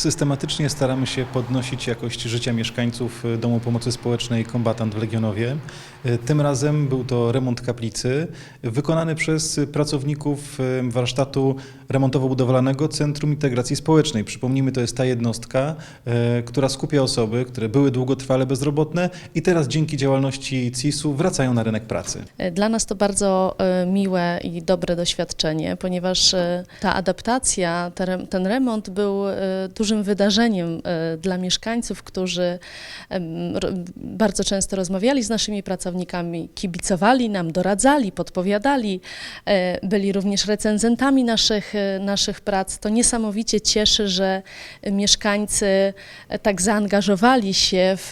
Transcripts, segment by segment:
Systematycznie staramy się podnosić jakość życia mieszkańców y, Domu Pomocy Społecznej Kombatant w Legionowie. Y, Tym razem był to remont kaplicy wykonany przez pracowników y, warsztatu remontowo-budowlanego Centrum Integracji Społecznej. Przypomnijmy, to jest ta jednostka, która skupia osoby, które były długotrwale bezrobotne i teraz dzięki działalności CIS-u wracają na rynek pracy. Dla nas to bardzo miłe i dobre doświadczenie, ponieważ ta adaptacja, ten remont był e, dużym wydarzeniem e, dla mieszkańców, którzy bardzo często rozmawiali z naszymi pracownikami, kibicowali nam, doradzali, podpowiadali, e, byli również recenzentami naszych, e, naszych prac. To niesamowicie cieszy, że mieszkańcy tak zaangażowali się w,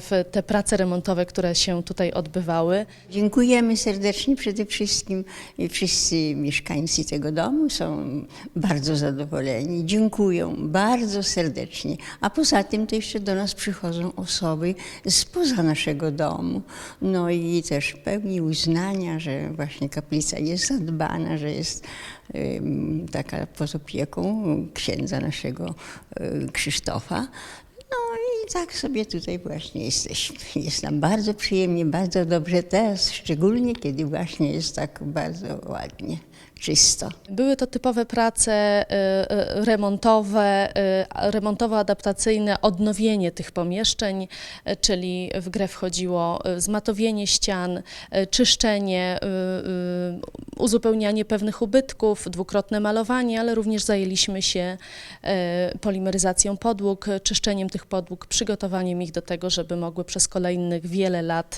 w te prace remontowe, które się tutaj odbywały. Dziękujemy serdecznie przede wszystkim. Wszyscy mieszkańcy tego domu są bardzo zadowoleni. Dziękują bardzo serdecznie. A poza tym to jeszcze do nas przychodzą osoby spoza naszego domu. No i też pełni uznania, że właśnie kaplica jest zadbana, że jest taka pod opieką księdza naszego e, Krzysztofa. Tak sobie tutaj właśnie jesteśmy. Jest nam bardzo przyjemnie, bardzo dobrze teraz, szczególnie kiedy właśnie jest tak bardzo ładnie, czysto. Były to typowe prace e, e, remontowe, e, remontowo-adaptacyjne, odnowienie tych pomieszczeń, czyli w grę wchodziło zmatowienie ścian, czyszczenie, uzupełnianie pewnych ubytków, dwukrotne malowanie, ale również zajęliśmy się e, polimeryzacją podłóg, czyszczeniem tych podłóg, przygotowaniem ich do tego, żeby mogły przez kolejnych wiele lat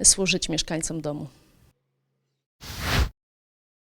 e, służyć mieszkańcom domu.